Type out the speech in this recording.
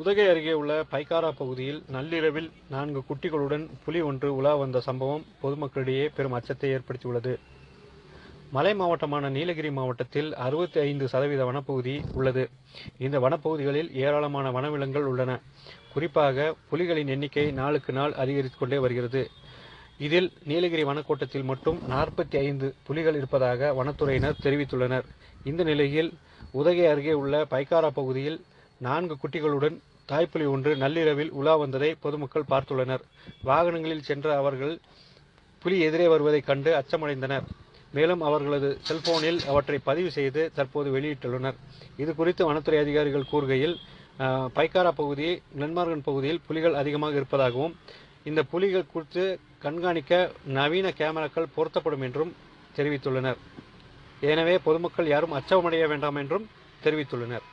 உதகை அருகே உள்ள பைக்காரா பகுதியில் நள்ளிரவில் நான்கு குட்டிகளுடன் புலி ஒன்று உலா வந்த சம்பவம் பொதுமக்களிடையே பெரும் அச்சத்தை ஏற்படுத்தியுள்ளது. மலை மாவட்டமான நீலகிரி மாவட்டத்தில் அறுபத்தி ஐந்து சதவீத வனப்பகுதி உள்ளது. இந்த வனப்பகுதிகளில் ஏராளமான வனவிலங்குகள் உள்ளன. குறிப்பாக புலிகளின் எண்ணிக்கை நாளுக்கு நாள் அதிகரித்து கொண்டே வருகிறது. இதில் நீலகிரி வனக்கோட்டத்தில் மட்டும் நாற்பத்தி ஐந்து புலிகள் இருப்பதாக வனத்துறையினர் தெரிவித்துள்ளனர். இந்த நிலையில் உதகை அருகே உள்ள பைக்காரா பகுதியில் நான்கு குட்டிகளுடன் தாய்ப்புலி ஒன்று நள்ளிரவில் உலா வந்ததை பொதுமக்கள் பார்த்துள்ளனர். வாகனங்களில் சென்ற அவர்கள் புலி எதிரே வருவதைக் கண்டு அச்சமடைந்தனர். மேலும் அவர்களது செல்போனில் அவற்றை பதிவு செய்து தற்போது வெளியிட்டுள்ளனர். இது குறித்து வனத்துறை அதிகாரிகள் கூறுகையில் பைக்காரா பகுதி நென்மார்கன் பகுதியில் புலிகள் அதிகமாக இருப்பதாகவும் இந்த புலிகள் குறித்து கண்காணிக்க நவீன கேமராக்கள் பொருத்தப்படும் என்றும் தெரிவித்துள்ளனர். எனவே பொதுமக்கள் யாரும் அச்சமடைய வேண்டாம் என்றும் தெரிவித்துள்ளனர்.